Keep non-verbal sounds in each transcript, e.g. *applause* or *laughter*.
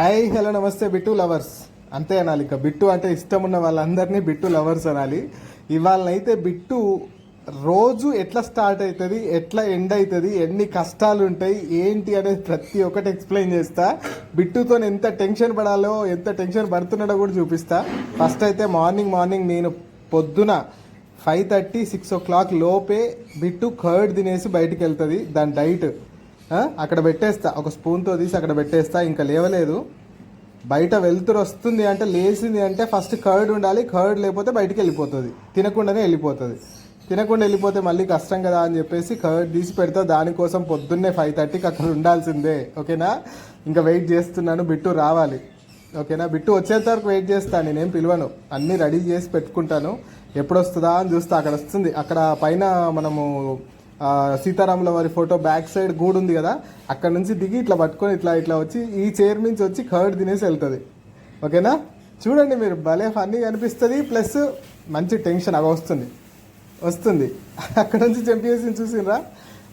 Hi hello namaste Bittu lovers. అంతే అనాలి ఇక బిట్టు అంటే ఇష్టం ఉన్న వాళ్ళందరినీ బిట్టు లవర్స్ అనాలి. ఇవాళనైతే బిట్టు రోజు ఎట్లా స్టార్ట్ అవుతుంది ఎట్లా ఎండ్ అవుతుంది ఎన్ని కష్టాలు ఉంటాయి ఏంటి అనేది ప్రతి ఒక్కటి ఎక్స్ప్లెయిన్ చేస్తా. బిట్టుతో ఎంత టెన్షన్ పడాలో ఎంత టెన్షన్ పడుతున్నాడో కూడా చూపిస్తా. ఫస్ట్ అయితే మార్నింగ్ మార్నింగ్ నేను పొద్దున five thirty six o'clock లోపే బిట్టు కర్డ్ తినేసి బయటికి వెళ్తుంది దాని డైట్. అక్కడ పెట్టేస్తా. ఒక స్పూన్తో తీసి అక్కడ పెట్టేస్తా. ఇంకా లేవలేదు. బయట వెళ్తురు వస్తుంది అంటే లేచింది అంటే ఫస్ట్ కర్డ్ ఉండాలి. కర్డ్ లేకపోతే బయటికి వెళ్ళిపోతుంది. తినకుండానే వెళ్ళిపోతుంది. తినకుండా వెళ్ళిపోతే మళ్ళీ కష్టం కదా అని చెప్పేసి కర్డ్ తీసి పెడతా. దానికోసం పొద్దున్నే ఫైవ్ థర్టీకి అక్కడ ఉండాల్సిందే. ఓకేనా? ఇంకా వెయిట్ చేస్తున్నాను. బిట్టు రావాలి. ఓకేనా? బిట్టు వచ్చేంత వరకు వెయిట్ చేస్తాను నేనేం పిలవను. అన్నీ రెడీ చేసి పెట్టుకుంటాను. ఎప్పుడు వస్తుందా అని చూస్తా. అక్కడ వస్తుంది. అక్కడ పైన మనము సీతారాముల వారి ఫోటో బ్యాక్ సైడ్ గూడు ఉంది కదా అక్కడ నుంచి దిగి ఇట్లా పట్టుకొని ఇట్లా ఇట్లా వచ్చి ఈ చైర్ నుంచి వచ్చి కర్డ్ తినేసి వెళ్తుంది. ఓకేనా? చూడండి మీరు భలే ఫన్నీ అనిపిస్తుంది ప్లస్ మంచి టెన్షన్ అవి వస్తుంది. వస్తుంది. అక్కడ నుంచి జంప్ చేసి చూసిండ్రా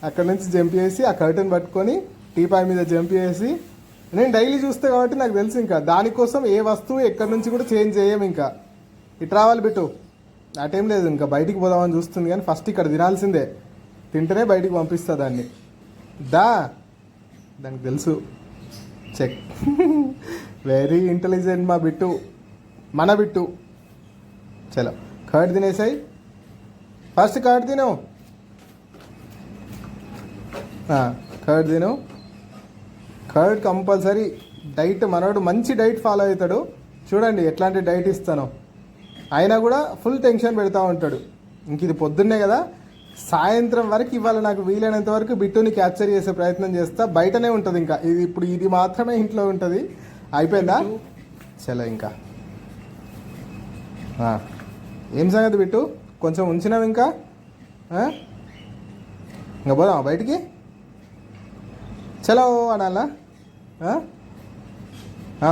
అక్కడ నుంచి జంప్ చేసి ఆ కర్టన్ పట్టుకొని టీపాయ్ మీద జంప్ చేసి నేను డైలీ చూస్తే కాబట్టి నాకు తెలుసు ఇంకా. దానికోసం ఏ వస్తువు ఎక్కడి నుంచి కూడా చేంజ్ చేయం ఇంకా. ఇటు రావాలి బిట్టు. ఆ టైం లేదు ఇంకా బయటికి పోదామని చూస్తుంది కానీ ఫస్ట్ ఇక్కడ తినాల్సిందే. తింటేనే బయటికి పంపిస్తా దాన్ని. దా. దానికి తెలుసు. చెక్. వెరీ ఇంటెలిజెంట్ మా బిట్టు. మన బిట్టు. చలో. కర్డ్ తినేసాయి. ఫస్ట్ కర్డ్ తిను. కర్డ్ తిను. కర్డ్ కంపల్సరీ డైట్ మనోడు మంచి డైట్ ఫాలో అవుతాడు. చూడండి ఎట్లాంటి డైట్ ఇస్తాను. అయినా కూడా ఫుల్ టెన్షన్ పెడతా ఉంటాడు. ఇంక ఇది పొద్దున్నే కదా. సాయంత్రం వరకు ఇవాళ నాకు వీలైనంత వరకు బిట్టుని క్యాప్చర్ చేసే ప్రయత్నం చేస్తా. బయటనే ఉంటుంది ఇంకా. ఇది ఇప్పుడు ఇది మాత్రమే ఇంట్లో ఉంటుంది. అయిపోయిందా? చలో ఇంకా. ఏం సంగతి బిట్టు? కొంచెం ఉంచినావు ఇంకా? ఇంకా పోదామా బయటికి? చలో అనాలా?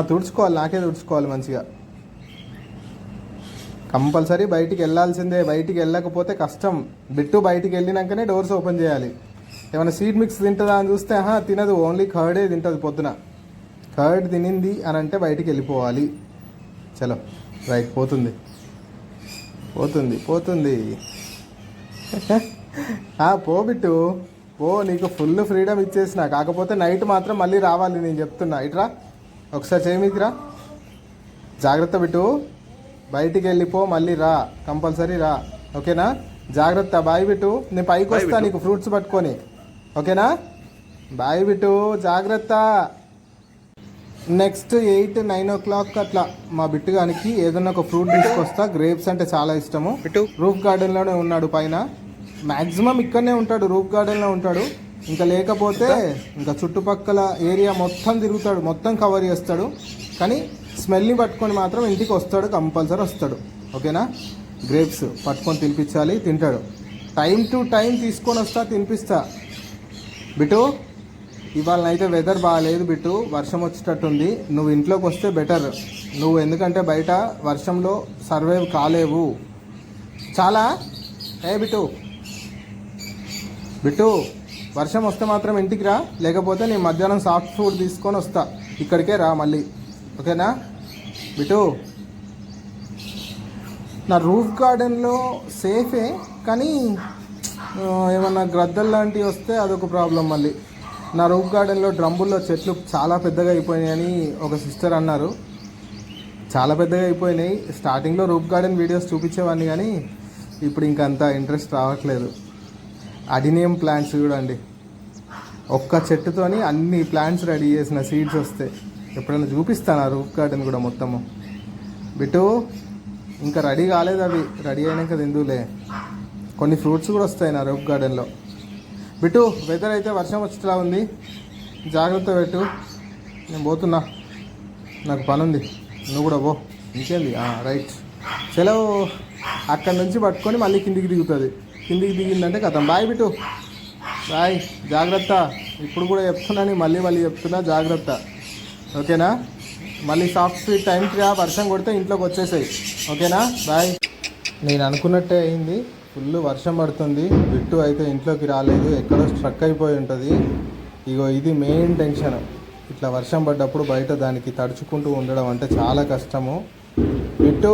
తుడుచుకోవాలి. నాకే తుడుచుకోవాలి మంచిగా. కంపల్సరీ బయటికి వెళ్ళాల్సిందే. బయటికి వెళ్ళకపోతే కష్టం. బిట్టు బయటికి వెళ్ళినాకనే డోర్స్ ఓపెన్ చేయాలి. ఏమైనా సీడ్ మిక్స్ తింటుందా అని చూస్తే ఆహా తినదు. ఓన్లీ కర్డే తింటుంది పొద్దున. కర్డ్ తినింది అని అంటే బయటికి వెళ్ళిపోవాలి. చలో రైట్ పోతుంది. పోతుంది పోతుంది. *laughs* ఆ, పో బిట్టు. పో నీకు ఫుల్ ఫ్రీడమ్ ఇచ్చేసిన. కాకపోతే నైట్ మాత్రం మళ్ళీ రావాలి నేను చెప్తున్నా. ఇట్రా ఒకసారి చేయమికిరా జాగ్రత్త బిట్టు. బయటికి వెళ్ళిపో మళ్ళీ రా. కంపల్సరీ రా. ఓకేనా? జాగ్రత్త. బాయ్ బిట్టు నేను పైకి వస్తా నీకు ఫ్రూట్స్ పట్టుకొని. ఓకేనా? బాయ్ బిట్టు జాగ్రత్త. Next eight nine o'clock అట్లా మా బిట్టుగానికి ఏదన్నా ఒక ఫ్రూట్ తీసుకొస్తా. గ్రేప్స్ అంటే చాలా ఇష్టము. రూఫ్ గార్డెన్లోనే ఉన్నాడు పైన. మ్యాక్సిమం ఇక్కడనే ఉంటాడు. రూఫ్ గార్డెన్లో ఉంటాడు. ఇంకా లేకపోతే ఇంకా చుట్టుపక్కల ఏరియా మొత్తం తిరుగుతాడు. మొత్తం కవర్ చేస్తాడు. కానీ స్మెల్ని పట్టుకొని మాత్రం ఇంటికి వస్తాడు కంపల్సరీ వస్తాడు. ఓకేనా? గ్రేప్స్ పట్టుకొని తినిపించాలి తింటాడు. టైం టు టైం తీసుకొని వస్తా తినిపిస్తా. బిటు ఇవాళ అయితే వెదర్ బాగాలేదు బిట్టు వర్షం వచ్చేటట్టుంది. నువ్వు ఇంట్లోకి వస్తే బెటర్ నువ్వు ఎందుకంటే బయట వర్షంలో సర్వైవ్ కాలేవు. చాలా? ఏ బిట్టు? బిట్టు వర్షం వస్తే మాత్రం ఇంటికి రా. లేకపోతే నేను మధ్యాహ్నం సాఫ్ట్ ఫుడ్ తీసుకొని వస్తా. ఇక్కడికే రా మళ్ళీ. ఓకేనా? బిటు నా రూఫ్ గార్డెన్లో సేఫే కానీ ఏమన్నా గ్రద్దలు లాంటివి వస్తే అదొక ప్రాబ్లం మళ్ళీ. నా రూఫ్ గార్డెన్లో డ్రమ్ముల్లో చెట్లు చాలా పెద్దగా అయిపోయినాయని ఒక సిస్టర్ అన్నారు. చాలా పెద్దగా అయిపోయినాయి. స్టార్టింగ్లో రూఫ్ గార్డెన్ వీడియోస్ చూపించేవాడిని కానీ ఇప్పుడు ఇంకంత అంత ఇంట్రెస్ట్ రావట్లేదు. అడినియం ప్లాంట్స్ చూడండి. ఒక్క చెట్టుతోని అన్ని ప్లాంట్స్ రెడీ చేసిన సీడ్స్ వస్తాయి ఎప్పుడైనా చూపిస్తాను ఆ రూఫ్ గార్డెన్ కూడా మొత్తము? బిట్టు ఇంకా రెడీ కాలేదు అవి. రెడీ అయినాక తిందులే కొన్ని ఫ్రూట్స్ కూడా వస్తాయి నా రూఫ్ గార్డెన్లో బిట్టు వెదర్ అయితే వర్షం వచ్చేలా ఉంది. జాగ్రత్త పెట్టు. నేను పోతున్నా. నాకు పని ఉంది నువ్వు కూడా పో. ఇంకేంది? రైట్. సెలవు అక్కడి నుంచి పట్టుకొని మళ్ళీ కిందికి దిగుతుంది. కిందికి దిగిందంటే కథం. బాయ్ బిట్టు. బాయ్. జాగ్రత్త. ఇప్పుడు కూడా చెప్తున్నాను మళ్ళీ మళ్ళీ చెప్తున్నా. జాగ్రత్త. ఓకేనా? మళ్ళీ సాఫ్ట్ స్వీట్ టైంకి రా వర్షం కొడితే ఇంట్లోకి వచ్చేసాయి. ఓకేనా? బాయ్ నేను అనుకున్నట్టే అయింది. ఫుల్ వర్షం పడుతుంది. బిట్టు అయితే ఇంట్లోకి రాలేదు. ఎక్కడో స్ట్రక్ అయిపోయి ఉంటుంది. ఇగో ఇది మెయిన్ టెన్షన్ ఇట్లా వర్షం పడ్డప్పుడు బయట దానికి తడుచుకుంటూ ఉండడం అంటే చాలా కష్టము. బిట్టు!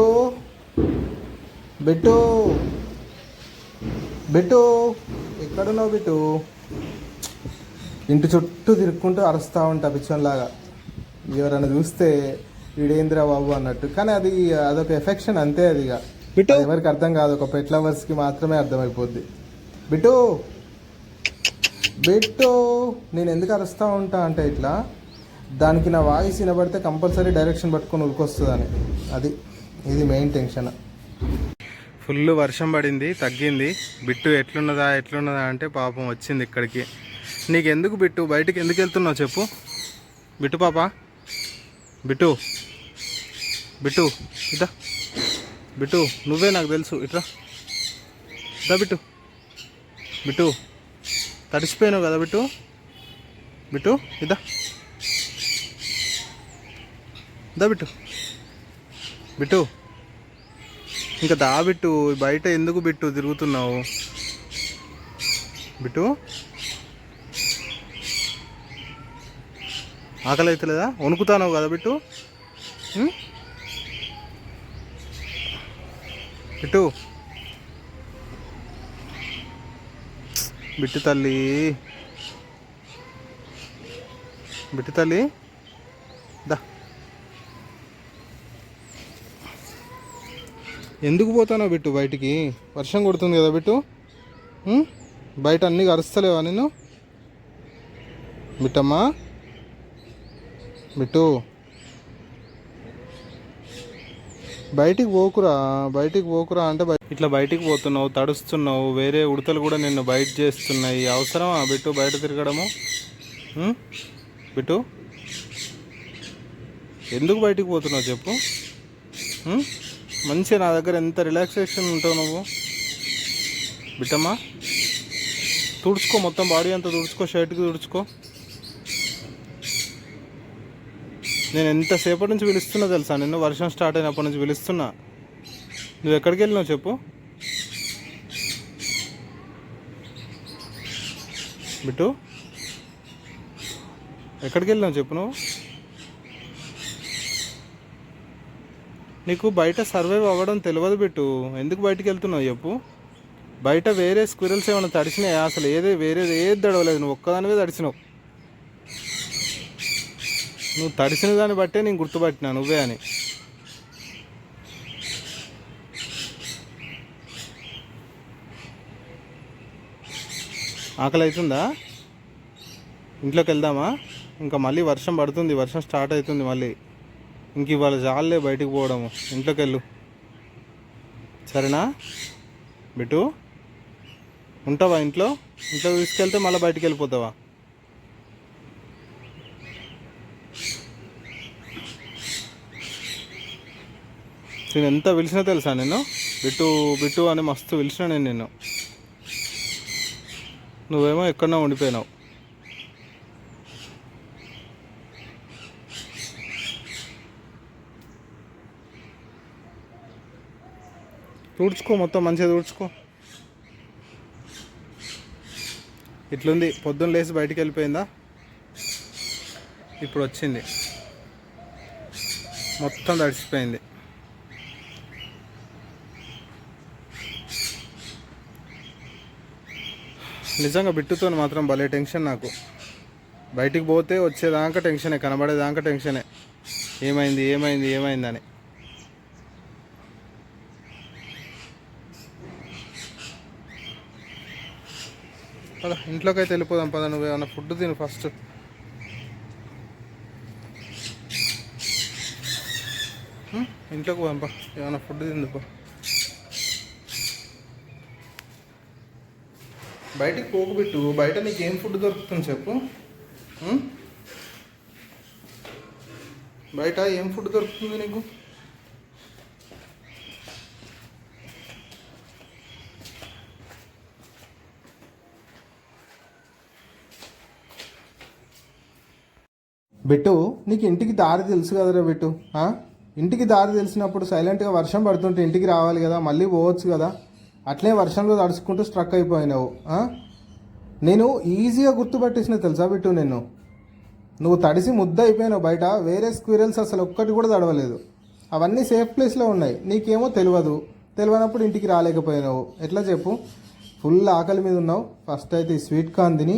బిట్టు! బిట్టు! ఎక్కడున్నావు బిట్టు? ఇంటి చుట్టూ తిరుక్కుంటూ అరుస్తూ ఉంటా పిచ్చంలాగా ఎవరైనా చూస్తే వీడేంద్రా బాబు అన్నట్టు. కానీ అది అదొక ఎఫెక్షన్ అంతే అది ఇక. ఎవరికి అర్థం కాదు. ఒక పెట్ లవర్స్కి మాత్రమే అర్థమైపోద్ది. బిట్టు. బిట్టు నేను ఎందుకు అరుస్తూ ఉంటా అంటే ఇట్లా దానికి నా వాయిస్ వినబడితే కంపల్సరీ డైరెక్షన్ పట్టుకొని ఉరికొస్తుందని. అది ఇది మెయిన్ టెన్షన్ ఫుల్ వర్షం పడింది తగ్గింది. బిట్టు ఎట్లున్నదా ఎట్లున్నదా అంటే పాపం వచ్చింది ఇక్కడికి. నీకు ఎందుకు బిట్టు? బయటికి ఎందుకు వెళ్తున్నావు చెప్పు. బిట్టు పాప. బిట్టు. బిట్టు ఇదా బిట్టు నువ్వే నాకు తెలుసు ఇట్రా. ఇదా బిట్టు. బిట్టు. తడిసిపోయినావు కదా బిట్టు? బిట్టు ఇదా. ఇదా బిట్టు. బిట్టు. ఇంకా దా బిట్టు బయట ఎందుకు బిట్టు తిరుగుతున్నావు? బిట్టు. ఆకలి అవుతలేదా వణుకుతానవు కదా బిట్టు? బిట్టు. బిట్టు తల్లి. బిట్టు తల్లి. దా. ఎందుకు పోతానో బిట్టు బయటికి? వర్షం కొడుతుంది కదా బిట్టు? బయట అన్నీ కరుస్తలేవా నేను బిట్టమ్మా. బిట్టు బయటికి పోకురా బయటికి పోకురా అంటే ఇట్లా బయటికి పోతున్నావు తడుస్తున్నావు వేరే ఉడతలు కూడా నిన్ను బయట చేస్తున్నాయి. అవసరమా బిట్టు బయట తిరగడము? బిట్టు? ఎందుకు బయటికి పోతున్నావు చెప్పు. మంచిగా నా దగ్గర ఎంత రిలాక్సేషన్ ఉంటావు నువ్వు? బిట్టమ్మా తుడుచుకో మొత్తం బాడీ అంతా తుడుచుకో షర్ట్కి తుడుచుకో. నేను ఎంతసేపటి నుంచి పిలుస్తున్నా తెలుసా? నిన్ను వర్షం స్టార్ట్ అయినప్పటి నుంచి పిలుస్తున్నా. నువ్వు ఎక్కడికి వెళ్ళినావు చెప్పు. బిట్టు. ఎక్కడికి వెళ్ళినావు చెప్పు నువ్వు? నీకు బయట సర్వైవ్ అవ్వడం తెలియదు బిట్టు. ఎందుకు బయటకు వెళ్తున్నావు చెప్పు. బయట వేరే స్క్విరల్స్ ఏమైనా తడిచినాయా అసలు ఏదే వేరేది ఏది తడవలేదు. నువ్వు ఒక్కదానివే తడిచినావు నువ్వు తడిసిన దాన్ని బట్టే నేను గుర్తుపట్టినా నువ్వే అని. ఆకలి అవుతుందా ఇంట్లోకి వెళ్దామా ఇంకా మళ్ళీ వర్షం పడుతుంది వర్షం స్టార్ట్ అవుతుంది మళ్ళీ. ఇంక ఇవాళ జాలే బయటికి పోవడము. ఇంట్లోకి వెళ్ళు సరేనా? బిట్టు? ఉంటావా ఇంట్లో? ఇంట్లో తీసుకెళ్తే మళ్ళీ బయటికి వెళ్ళిపోతావా? నేను ఎంత పిలిచినా తెలుసా నేను బిట్టు బిట్టు అని మస్తు పిలిచిన నేను నిన్ను. నువ్వేమో ఎక్కడో ఉండిపోయినావు. తుడుచుకో మొత్తం మంచిగా తుడుచుకో. ఇట్లుంది పొద్దున్న లేచి బయటికి వెళ్ళిపోయిందా? ఇప్పుడు వచ్చింది. మొత్తం తడిసిపోయింది. నిజంగా బిట్టుతో మాత్రం భలే టెన్షన్ నాకు. బయటికి పోతే వచ్చేదాకా టెన్షనే కనబడేదాకా టెన్షనే. ఏమైంది ఏమైంది ఏమైందని. పద ఇంట్లోకి అయితే వెళ్ళిపోదాం పద నువ్వు ఏమైనా ఫుడ్ తిను ఫస్ట్. ఇంట్లోకి పోదాం పా ఏమైనా ఫుడ్ తిందుపా. బయటికి పోకుబెట్టు బయట నీకు ఏం ఫుడ్ దొరుకుతుంది చెప్పు. బయట ఏం ఫుడ్ దొరుకుతుంది నీకు? బిట్టు నీకు ఇంటికి దారి తెలుసు కదరా బిట్టు ఇంటికి దారి తెలిసినప్పుడు సైలెంట్గా వర్షం పడుతుంటే ఇంటికి రావాలి కదా మళ్ళీ పోవచ్చు కదా. అట్లే వర్షంలో తడుచుకుంటూ స్ట్రక్ అయిపోయినావు నేను ఈజీగా గుర్తుపట్టేసిన తెలుసా బిట్టు నేను నువ్వు తడిసి ముద్ద అయిపోయినావు బయట వేరే స్క్విరల్స్ అసలు ఒక్కటి కూడా తడవలేదు. అవన్నీ సేఫ్ ప్లేస్లో ఉన్నాయి నీకేమో తెలియదు తెలియనప్పుడు ఇంటికి రాలేకపోయినావు. ఎట్లా చెప్పు? ఫుల్ ఆకలి మీద ఉన్నావు. ఫస్ట్ అయితే ఈ స్వీట్ కార్న్ తిని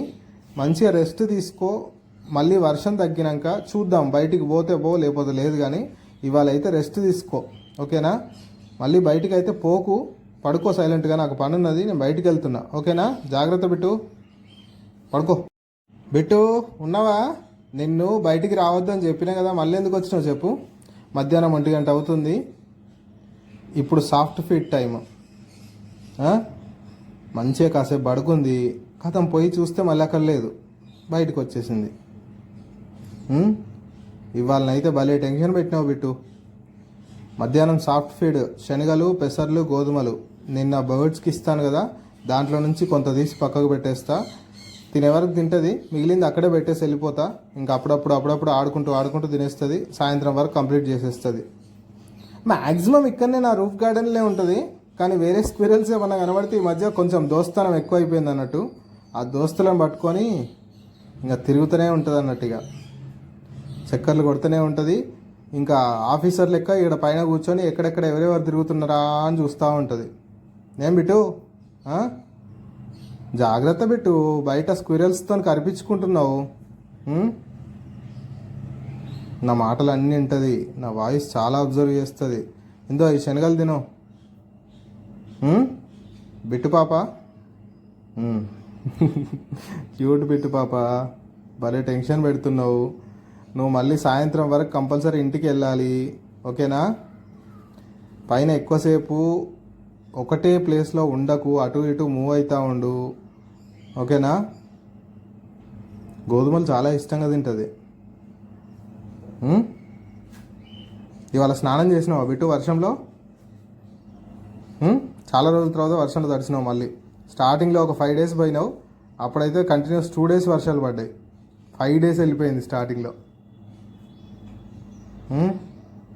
మంచిగా రెస్ట్ తీసుకో. మళ్ళీ వర్షం తగ్గినాక చూద్దాం బయటికి పోతే పో లేకపోతే లేదు కానీ ఇవాళ అయితే రెస్ట్ తీసుకో. ఓకేనా? మళ్ళీ బయటికి అయితే పోకు. పడుకో సైలెంట్గా నాకు పని ఉన్నది నేను బయటికి వెళ్తున్నా. ఓకేనా? జాగ్రత్త బిట్టు. పడుకో. బిట్టు ఉన్నావా? నిన్ను బయటికి రావద్దని చెప్పినా కదా మళ్ళీ ఎందుకు వచ్చినావు చెప్పు. మధ్యాహ్నం ఒంటి గంట అవుతుంది. ఇప్పుడు సాఫ్ట్ ఫిట్ టైం మంచిగా కాసేపు పడుకుంది. కథం పోయి చూస్తే మళ్ళీ అక్కడ లేదు. బయటకు వచ్చేసింది. ఇవాళనైతే భలే టెన్షన్ పెట్టినావు బిట్టు. మధ్యాహ్నం సాఫ్ట్ ఫీడ్ శనగలు పెసర్లు గోధుమలు. నిన్న బర్డ్స్కి ఇస్తాను కదా దాంట్లో నుంచి కొంత తీసి పక్కకు పెట్టేస్తా. తినేవరకు తింటుంది మిగిలింది అక్కడే పెట్టేసి వెళ్ళిపోతా. ఇంకా అప్పుడప్పుడు అప్పుడప్పుడు ఆడుకుంటూ ఆడుకుంటూ తినేస్తుంది సాయంత్రం వరకు కంప్లీట్ చేసేస్తుంది. మ్యాక్సిమం ఇక్కడనే నా రూఫ్ గార్డెన్లే ఉంటుంది కానీ వేరే స్క్విరల్స్ ఏమన్నా కనబడితే ఈ మధ్య కొంచెం దోస్తానం ఎక్కువ అయిపోయింది అన్నట్టు. ఆ దోస్తులను పట్టుకొని ఇంకా తిరుగుతూనే ఉంటుంది అన్నట్టు ఇక. చక్కర్లు కొడుతూనే ఉంటుంది. ఇంకా ఆఫీసర్ లెక్క ఇక్కడ పైన కూర్చొని ఎక్కడెక్కడ ఎవరెవరు తిరుగుతున్నారా అని చూస్తూ ఉంటుంది. ఏం బిట్టు? జాగ్రత్త బిట్టు బయట స్క్విరల్స్తో కరిపించుకుంటున్నావు. నా మాటలు అన్నీ వింటుంది. నా వాయిస్ చాలా అబ్జర్వ్ చేస్తుంది. ఇందో ఈ శనగలు తినో. బిట్టు పాప? క్యూట్ *laughs* బిట్టు పాప. భలే టెన్షన్ పెడుతున్నావు. నువ్వు మళ్ళీ సాయంత్రం వరకు కంపల్సరీ ఇంటికి వెళ్ళాలి. ఓకేనా? పైన ఎక్కువసేపు ఒకటే ప్లేస్లో ఉండకు అటు ఇటు మూవ్ అవుతూ ఉండు. ఓకేనా? గోధుమలు చాలా ఇష్టంగా తింటుంది. ఇవాళ స్నానం చేసినావా బిట్టు వర్షంలో? చాలా రోజుల తర్వాత వర్షంలో తడిచినావు మళ్ళీ. స్టార్టింగ్లో ఒక ఫైవ్ డేస్ పోయినావు అప్పుడైతే కంటిన్యూస్ టూ డేస్ వర్షాలు పడ్డాయి. ఫైవ్ డేస్ వెళ్ళిపోయింది స్టార్టింగ్లో.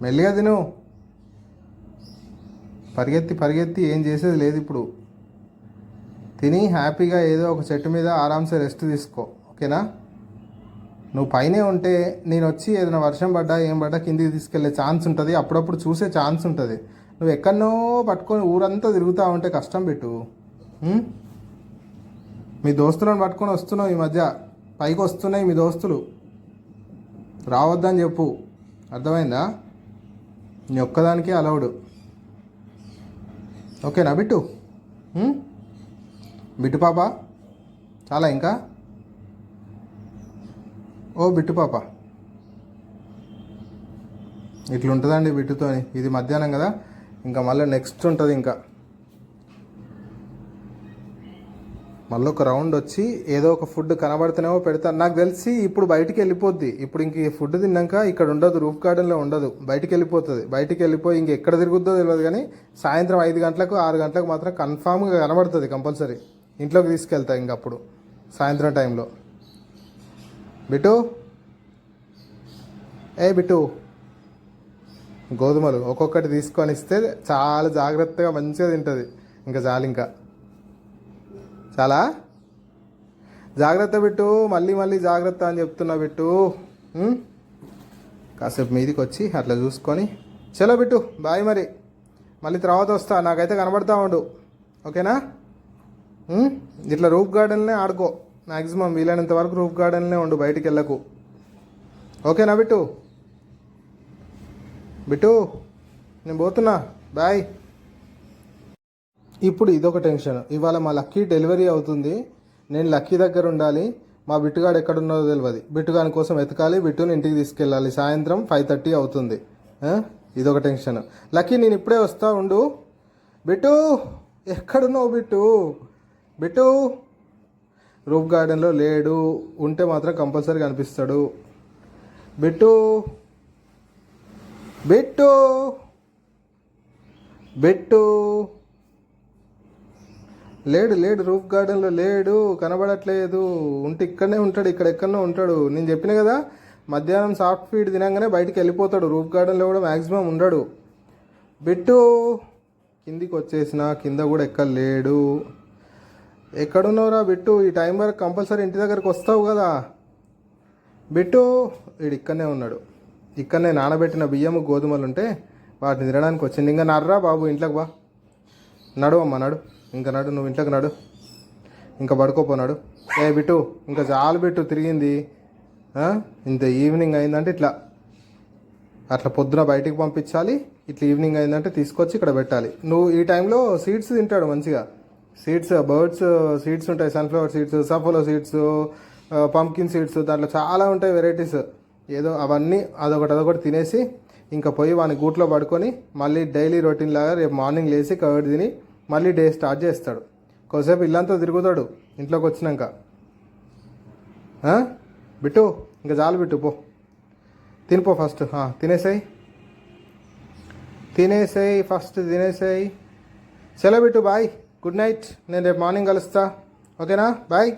మెల్లిగా తిను. పరిగెత్తి పరిగెత్తి ఏం చేసేది లేదు ఇప్పుడు. తిని హ్యాపీగా ఏదో ఒక చెట్టు మీద ఆరామ్సే రెస్ట్ తీసుకో ఓకేనా? నువ్వు పైనే ఉంటే నేను వచ్చి ఏదైనా వర్షం పడ్డా ఏం పడ్డా కిందికి తీసుకెళ్ళే ఛాన్స్ ఉంటుంది. అప్పుడప్పుడు చూసే ఛాన్స్ ఉంటుంది. నువ్వు ఎక్కడనో పట్టుకొని ఊరంతా తిరుగుతూ ఉంటే కష్టం పెట్టు. మీ దోస్తులను పట్టుకొని వస్తున్నావు ఈ మధ్య. పైకి వస్తున్నాయి మీ దోస్తులు. రావద్దని చెప్పు. అర్థమైందా? నీ ఒక్కదానికే అలౌడ్. ఓకేనా బిట్టు. బిట్టు పాప? చాలా ఇంకా? ఓ బిట్టు పాప. ఇట్లుంటుందండి బిట్టుతో ఇది మధ్యాహ్నం కదా. ఇంకా మళ్ళీ నెక్స్ట్ ఉంటుంది ఇంకా. మళ్ళీ ఒక రౌండ్ వచ్చి ఏదో ఒక ఫుడ్ కనబడుతున్నామో పెడతాను నాకు తెలిసి ఇప్పుడు బయటికి వెళ్ళిపోద్ది. ఇప్పుడు ఇంక ఈ ఫుడ్ తిన్నాక ఇక్కడ ఉండదు రూఫ్ గార్డెన్లో ఉండదు. బయటికి వెళ్ళిపోతుంది. బయటికి వెళ్ళిపోయి ఇంక ఎక్కడ తిరుగుద్దో తెలియదు కానీ సాయంత్రం ఐదు గంటలకు ఆరు గంటలకు మాత్రం కన్ఫామ్గా కనబడుతుంది కంపల్సరీ. ఇంట్లోకి తీసుకెళ్తా ఇంక అప్పుడు సాయంత్రం టైంలో. బిట్టు? ఏ బిట్టు. గోధుమలు ఒక్కొక్కటి తీసుకొని ఇస్తే చాలా జాగ్రత్తగా మంచిగా తింటుంది. ఇంకా చాలు ఇంకా. చాలా? జాగ్రత్త పెట్టు మళ్ళీ మళ్ళీ జాగ్రత్త అని చెప్తున్నా పెట్టు కాసేపు మీదికి వచ్చి అట్లా చూసుకొని చలో బిట్టు బాయ్ మరి. మళ్ళీ తర్వాత వస్తా నాకైతే కనబడతా ఉండు. ఓకేనా? ఇట్లా రూఫ్ గార్డెన్లే ఆడుకో. మ్యాక్సిమం వీలైనంత వరకు రూఫ్ గార్డెన్లే ఉండు బయటికి వెళ్ళకు ఓకేనా బిట్టు? బిట్టు నేను పోతున్నా. బాయ్. ఇప్పుడు ఇదొక టెన్షన్. ఇవాళ మా లక్కీ డెలివరీ అవుతుంది. నేను లక్కీ దగ్గర ఉండాలి. మా బిట్టుగాడు ఎక్కడున్నదో తెలియదు బిట్టుగాని కోసం వెతకాలి. బిట్టుని ఇంటికి తీసుకెళ్ళాలి. సాయంత్రం ఫైవ్ థర్టీ అవుతుంది. ఇదొక టెన్షన్. లక్కీ నేను ఇప్పుడే వస్తా ఉండు. బిట్టు ఎక్కడున్నావు బిట్టు? బిట్టు రూప్ గార్డెన్లో లేడు. ఉంటే మాత్రం కంపల్సరీ కనిపిస్తాడు బిట్టు బిట్టు బిట్టు. లేడు లేడు రూఫ్ గార్డెన్లో లేడు కనబడట్లేదు. ఉంటే ఇక్కడనే ఉంటాడు ఇక్కడ ఎక్కడనే ఉంటాడు. నేను చెప్పిన కదా మధ్యాహ్నం సాఫ్ట్ ఫీడ్ తినంగానే బయటికి వెళ్ళిపోతాడు. రూఫ్ గార్డెన్లో కూడా మ్యాక్సిమం ఉండడు. బిట్టు కిందికి వచ్చేసిన కింద కూడా ఎక్కడ లేడు. ఎక్కడున్నావురా బిట్టు? ఈ టైం వరకు కంపల్సరీ ఇంటి దగ్గరకు వస్తావు కదా. బిట్టు వీడు ఇక్కడనే ఉన్నాడు. ఇక్కడనే నానబెట్టిన బియ్యము గోధుమలు ఉంటే వాటిని తినడానికి వచ్చింది ఇంకా నర్రా బాబు ఇంట్లోకి బా. నడు అమ్మ నడు. ఇంకా నడు నువ్వు ఇంట్లోకి నడు. ఇంకా పడుకోపోనాడు ఏ బిట్టు ఇంకా చాలు బిట్టు తిరిగింది. ఇంత ఈవినింగ్ అయిందంటే ఇట్లా. అట్లా పొద్దున బయటికి పంపించాలి ఇట్లా ఈవినింగ్ అయిందంటే తీసుకొచ్చి ఇక్కడ పెట్టాలి. నువ్వు ఈ టైంలో సీడ్స్ తింటాడు మంచిగా. సీడ్స్ బర్డ్స్ సీడ్స్ ఉంటాయి sunflower seeds safflower seeds pumpkin seeds దాంట్లో చాలా ఉంటాయి వెరైటీస్ ఏదో అవన్నీ అదొకటి అదొకటి తినేసి ఇంకా పోయి వాని గూట్లో పడుకొని మళ్ళీ డైలీ రొటీన్ లాగా రేపు మార్నింగ్ లేచి కవర్డ్ తిని మళ్ళీ డే స్టార్ట్ చేస్తాడు. కొద్దిసేపు ఇల్లంతా తిరుగుతాడు ఇంట్లోకి వచ్చినాక. బిట్టు ఇంకా చాలు బిట్టు పో. తినిపో ఫస్ట్. తినేసాయి. తినేసాయి ఫస్ట్ తినేసాయి. సెలవు బిట్టు బాయ్. Good night. నేను రేపు మార్నింగ్ కలుస్తా. ఓకేనా? బాయ్.